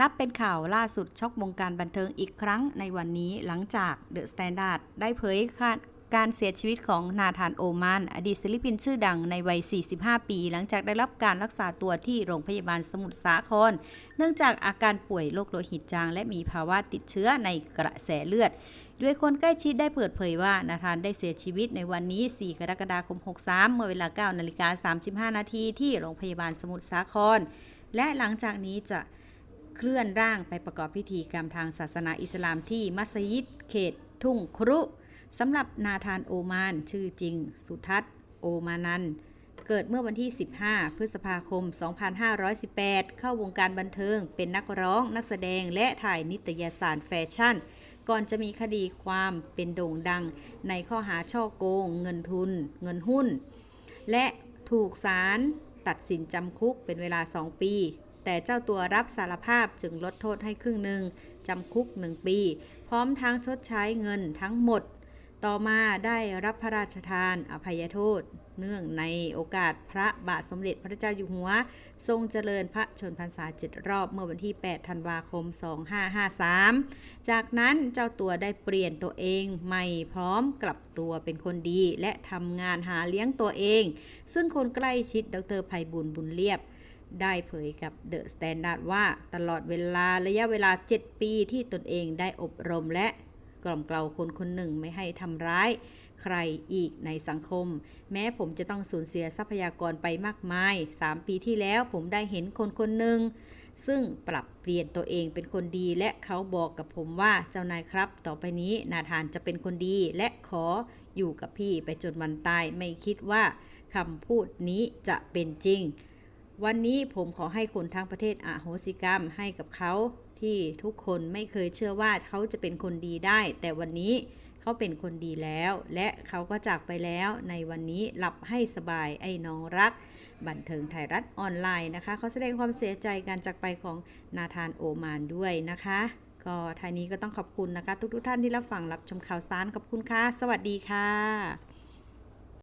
นับเป็นข่าวล่าสุดช็อกวงการบันเทิงอีกครั้งในวันนี้หลังจากเดอะสแตนดาร์ดได้เผยคาดการเสียชีวิตของนาธานโอมาน อดีตศิลปินชื่อดังในวัย 45 ปี หลังจากได้รับการรักษาตัวที่โรงพยาบาลสมุทรสาคร เนื่องจากอาการป่วยโรคโลหิตจาง และมีภาวะติดเชื้อในกระแสเลือด ด้วยคนใกล้ชิดได้เปิดเผยว่านาธานได้เสียชีวิตในวันนี้ 4 กรกฎาคม 63 เมื่อเวลา 9 นาฬิกา 35 นาทีที่โรงพยาบาลสมุทรสาคร และหลังจากนี้จะ เคลื่อนร่างไปประกอบพิธีกรรมทางศาสนาอิสลามที่มัสยิดเขต ทุ่งครุสำหรับนาธานโอมานชื่อจริง สุทัศน์โอมานันเกิดเมื่อวันที่ 15 พฤษภาคม 2518 เข้าวงการบันเทิง เป็นนักร้อง นักแสดง และถ่ายนิตยสารแฟชั่น ก่อนจะมีคดีความเป็นโด่งดัง ในข้อหาช่อโกง เงินทุน เงินหุ้น และถูกศาลตัดสินจำคุกเป็นเวลา 2 ปี แต่เจ้าตัวรับสารภาพจึงลดโทษให้ครึ่งหนึ่งจำคุก1ปี พร้อมทั้งชดใช้เงินทั้งหมด ต่อมาได้รับพระราชทานอภัยโทษ เนื่องในโอกาสพระบาทสมเด็จพระเจ้าอยู่หัว ทรงเจริญพระชนพรรษาเจ็ดรอบเมื่อวันที่ 8 ธันวาคม 2553 จากนั้นเจ้าตัวได้เปลี่ยนตัวเองใหม่พร้อมกลับตัวเป็นคนดีและทำงานหาเลี้ยงตัวเอง ซึ่งคนใกล้ชิดดรไพบุญบุญเรียบ ได้เผยกับเดอะสแตนดาร์ดว่าตลอดเวลาระยะเวลา 7 ปีที่ตนเองได้อบรมและกล่อมเกลาคนคนหนึ่งไม่ให้ทำร้าย ใครอีกในสังคม แม้ผมจะต้องสูญเสียทรัพยากรไปมากมาย 3 ปีที่แล้วผมได้เห็นคนคนหนึ่งซึ่งปรับเปลี่ยนตัวเองเป็นคนดี และเขาบอกกับผมว่าเจ้านายครับ ต่อไปนี้นาธานจะเป็นคนดี และขออยู่กับพี่ไปจนวันตายไม่คิดว่าคำพูดนี้จะเป็นจริง วันนี้ผมขอให้คนทั้งประเทศอโหสิกรรมให้กับเขา ที่ทุกคนไม่เคยเชื่อว่าเขาจะเป็นคนดีได้ แต่วันนี้เขาเป็นคนดีแล้ว และเขาก็จากไปแล้วในวันนี้หลับให้สบายไอ้น้องรัก บันเทิงไทยรัฐออนไลน์นะคะเขาแสดงความเสียใจการจากไปของนาธานโอมานด้วยนะคะ ก็ท้ายนี้ก็ต้องขอบคุณนะคะ ทุกๆท่านที่รับฟังรับชมข่าวสารขอบคุณค่ะ สวัสดีค่ะ